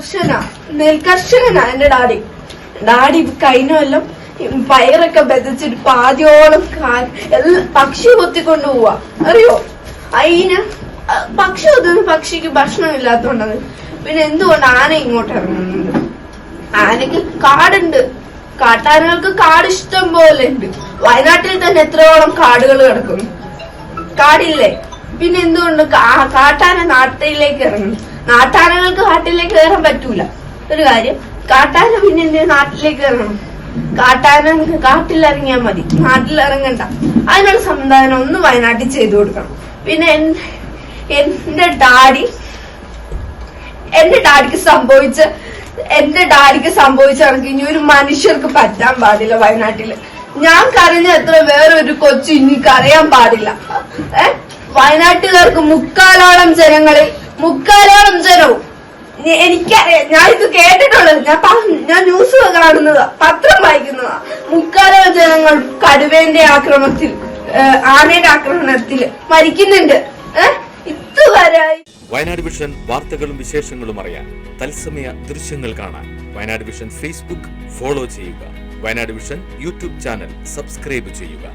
കർഷന നെൽകർഷകനാ എന്റെ daddy. Daddy കഴിഞ്ഞ കൊല്ലം പയറൊക്കെ ബെതച്ചിട്ട് പാതിയോളം പക്ഷി കൊത്തിക്കൊണ്ട് പോവാ. അറിയോ? അയിന് പക്ഷി കൊത്തുന്ന പക്ഷിക്ക് ഭക്ഷണം ഇല്ലാത്തോണ്ടത്. പിന്നെ എന്തുകൊണ്ട് ആന ഇങ്ങോട്ട് ഇറങ്ങുന്നുണ്ട് ആനക്ക് കാടുണ്ട്. കാട്ടാനകൾക്ക് കാട് ഇഷ്ടം പോലെ ഉണ്ട്. വയനാട്ടിൽ തന്നെ എത്രയോളം കാടുകൾ കിടക്കുന്നു. കാടില്ലേ? പിന്നെ എന്തുകൊണ്ട് കാട്ടാന നാട്ടിലേക്ക് ഇറങ്ങി നാട്ടാനകൾക്ക് കാട്ടിലേക്ക് കയറാൻ പറ്റൂല. ഒരു കാര്യം കാട്ടാന പിന്നെ എന്തിനാ നാട്ടിലേക്ക് കയറണം? കാട്ടാന കാട്ടിലിറങ്ങിയാൽ മതി. നാട്ടിലിറങ്ങണ്ട. അതിനുള്ള സംവിധാനം ഒന്ന് വയനാട്ടിൽ ചെയ്തു കൊടുക്കണം. പിന്നെ എന്റെ ഡാഡി എന്റെ ഡാഡിക്ക് സംഭവിച്ച എന്റെ ഡാഡിക്ക് സംഭവിച്ച ഇനി ഒരു മനുഷ്യർക്ക് പറ്റാൻ പാടില്ല വയനാട്ടിൽ. ഞാൻ കരഞ്ഞ എത്ര വേറൊരു കൊച്ചു ഇനി കരയാൻ പാടില്ല. ഏ? വയനാട്ടുകാർക്ക് മുക്കാലോളം ജനങ്ങളിൽ മുക്കാലോളം ജനവും എനിക്ക് ഞാൻ ഇത് കേട്ടിട്ടുള്ളത്. ഞാൻ ഞാൻ ന്യൂസ് കാണുന്നതാ പത്രം വായിക്കുന്നതാ. മുക്കാലോളം ജനങ്ങൾ കടുവേന്റെ ആക്രമണത്തിൽ ആനയുടെ ആക്രമണത്തിൽ മരിക്കുന്നുണ്ട്. ഇതുവരെ വയനാട് വിഷൻ വാർത്തകളും വിശേഷങ്ങളും അറിയാൻ തത്സമയ ദൃശ്യങ്ങൾ കാണാൻ വയനാട് വിഷൻ ഫേസ്ബുക്ക് ഫോളോ ചെയ്യുക. Wayanad vision YouTube channel subscribe ചെയ്യുക.